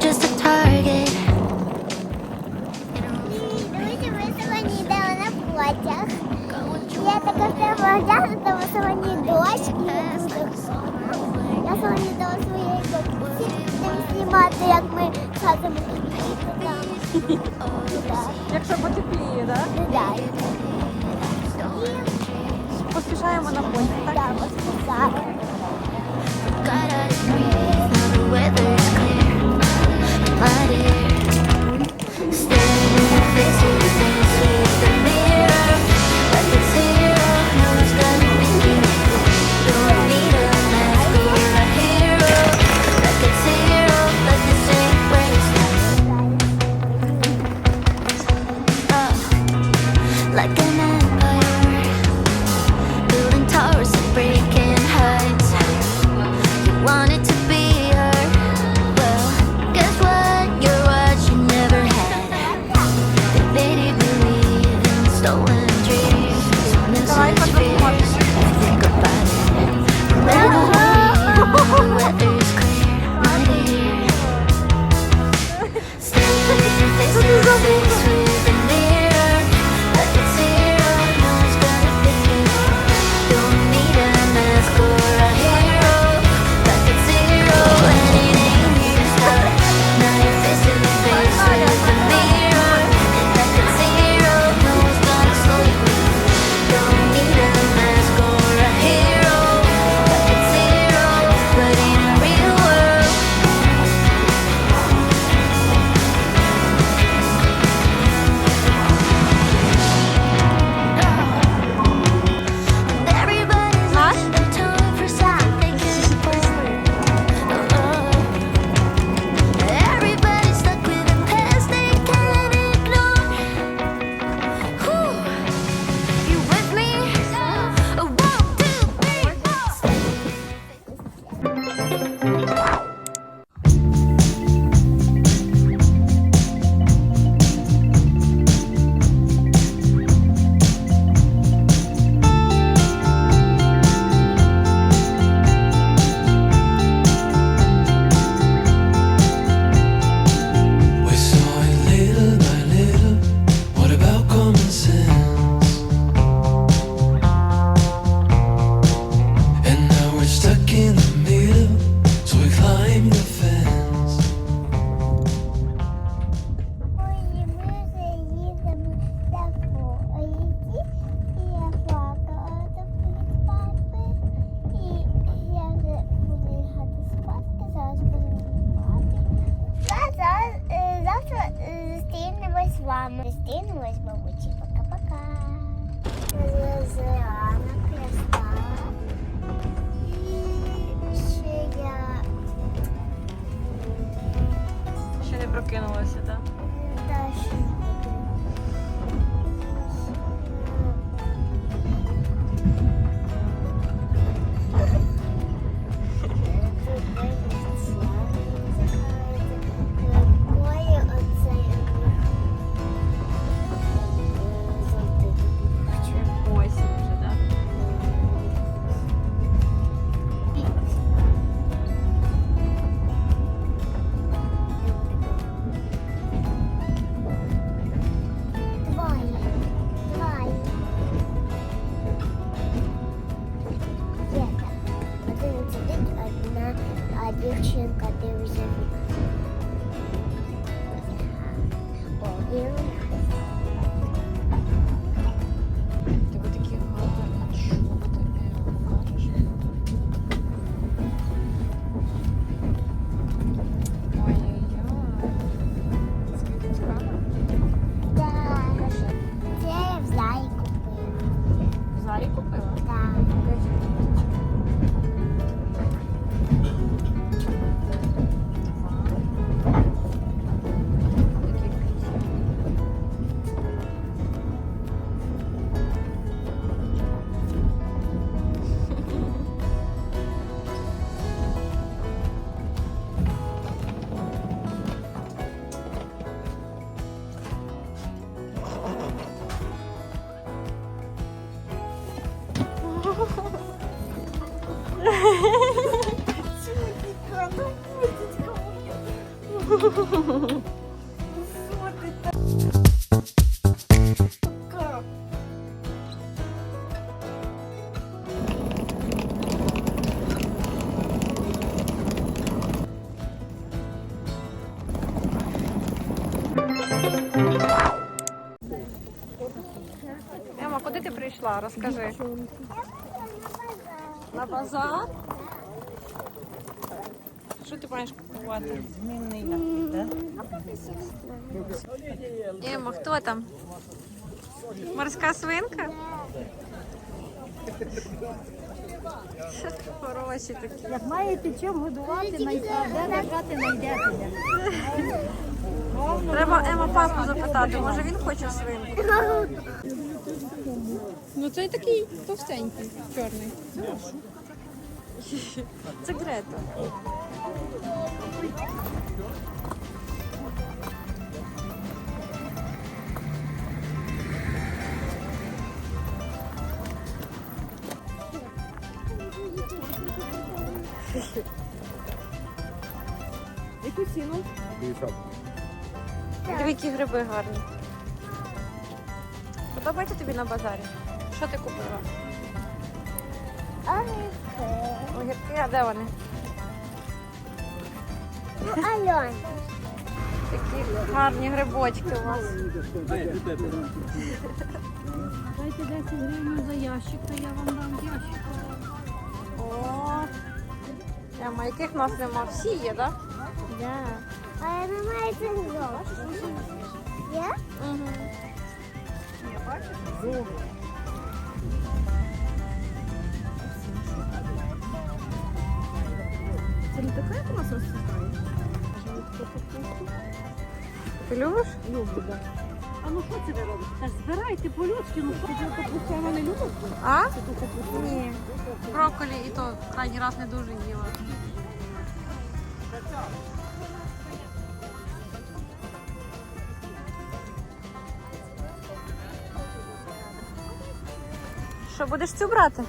Just a target. Я така вся вражена, тому сьогодні дощ Я сьогодні дала своєї бабусі, щоб знімати, як ми садимо туди. Якщо потепліє, так? Так. Поспішаємо на потяг, так? Поспішаємо. party. Staring in the face. прокинулася, так? Да? Ема, куди ти прийшла? Розкажи. На базар? Що ти маєш купувати? Ема, хто там? Морська свинка? Хороші такі. Як маєте чим годувати, де лежати, знайдете. Треба Ема папу запитати, може він хоче свинку. Ну цей такий товстенький, чорний. Це Грета. Яку ціну? Диви, які гриби гарні. Подобається тобі на базарі? Що ти купила? Огірки. Огірки, а де вони? Ну, Альон. Такі гарні грибочки у вас. Дайте 10 гривень за ящик, то я вам дам ящик. О, Ема, яких в нас нема? Всі є, так? Да. А немає цього. Є? Угу. Це не така, як у нас розцвітає? Ти любиш? Люблю, так. А ну що це ви робите? Та ж збирайте по-людськи, ну що? Ти капусту вона не любить? А? Це ту капусту? Ні. Брокколі і то крайній раз не дуже їла. Що, будеш цю брати?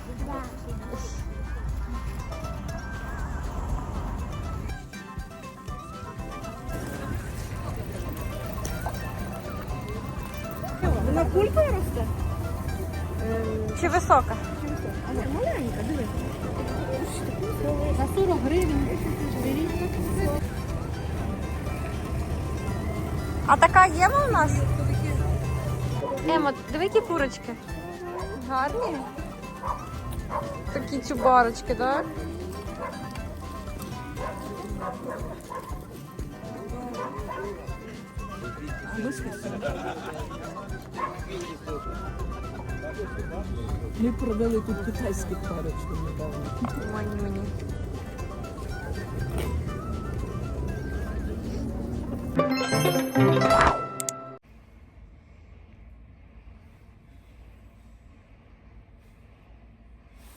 Вона кулькою росте? Чи висока? А не, маленька, дивись. За 40 гривень. А така є у нас? Емо, диви, які курочки. Гарні. Такі чубарочки, так? Ми продали тут китайських парочку недавно. Мені мені.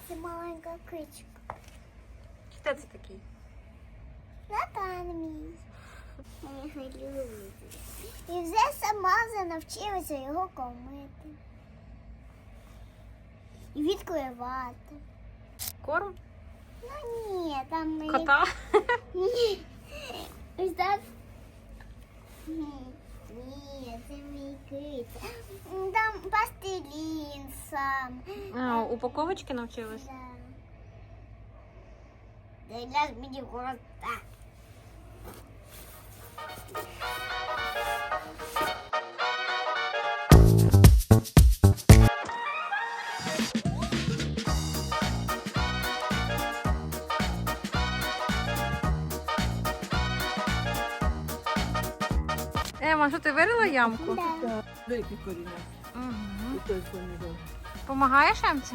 Це маленька кичка. Хто це такий? Натан мій. І вже сама навчилася його кормити. І відкривати. Корм? Ну ні, там ми... Кота? Ні. Ось так. Ні, це мій кит. Там пастилін сам. А, упаковочки навчилась? Да. Для мені кота. Ема, що ти вирила ямку? Деякі коріння. Угу. І той помідор. Помагаєш Емці?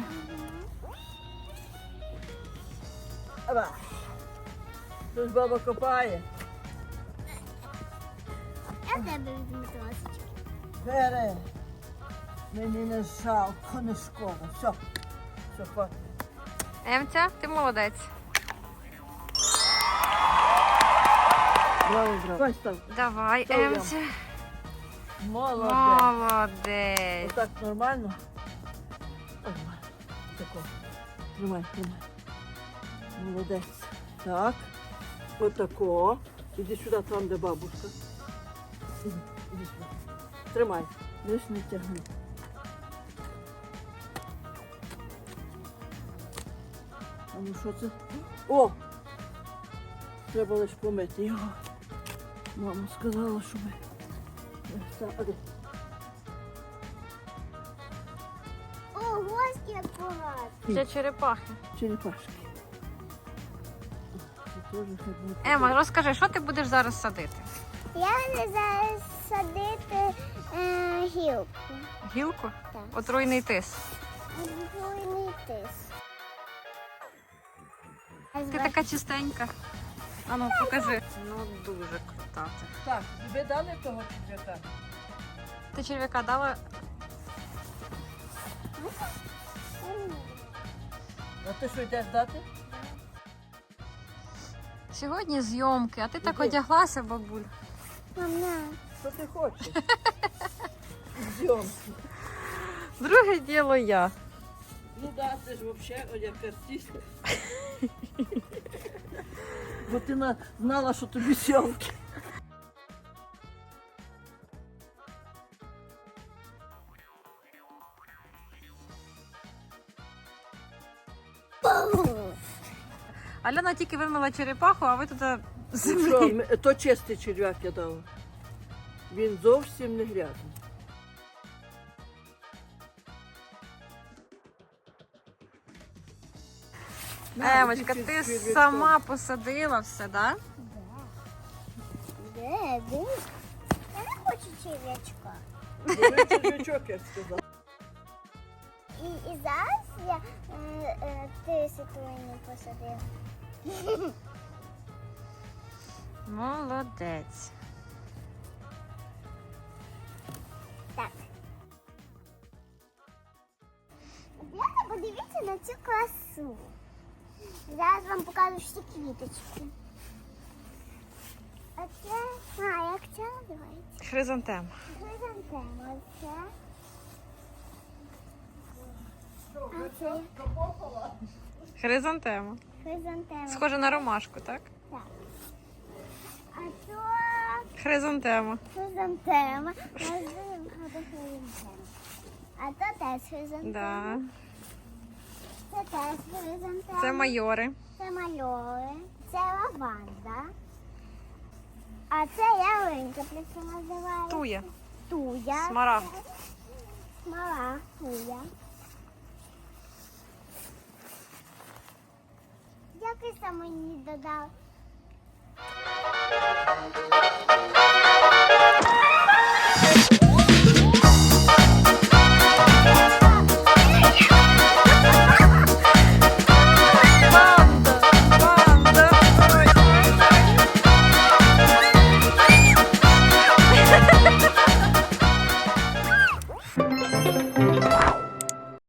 Тут баба копає. Я тебе візьму трошечки. Бере. Мені не жалко, не шкода. Все. Все, хватить. Емця, ти молодець. Браво, браво. Давай Що? Емця. Молодець. Молодець. Отак нормально? Нормально. Тако. Тримай, тримай. Молодець. Так. Отако. Іди сюди, там, де бабушка. Тримай. Лиш не тягни. А ну що це? О! Треба лише помити його. Мама сказала, щоб. Та, а де? О, гості багато. Для черепахи. Черепашки. Це теж хай буде. Ема, розкажи, що ти будеш зараз садити? Я не зараз е, гілку. Гілку? Так. Отруйний тис. Двойний тис. Ти така чистенька. А ну покажи. Ну дуже крута ти. Так, тобі дали того черв'яка? Ти черв'яка дала? А ти що йдеш дати? Сьогодні зйомки, а ти так Іди. одяглася, бабуль. Мама, Що ти хочеш? Зйомки. Друге діло я. Ну да, ти ж взагалі як артист. Бо ти на- знала, що тобі зйомки. Аляна тільки вимила черепаху, а ви тут Ну землі. що, то чистий черв'як я дала. Він зовсім не грязний. Емочка, ти сама посадила все, так? де, де? Я не хочу черв'ячка. Бери черв'ячок, як сказав. І, і зараз я е, е, тисячу посадила. Молодець. Так. Діана, подивіться на цю красу. Зараз вам покажу всі квіточки. А це, а, як це називається? Хризантем. Хризантема. Це. А це Хризантема. хризантема. Схоже на ромашку, так? Так. А то Хризантема. хризантема. А то теж хризантема. Да. Це теж хризантема. Це майори. Це мальори, це лаванда. А це ялинка, це називається. Туя. Туя. Смарагд. Смарагд, туя. Дякую, що мені додав.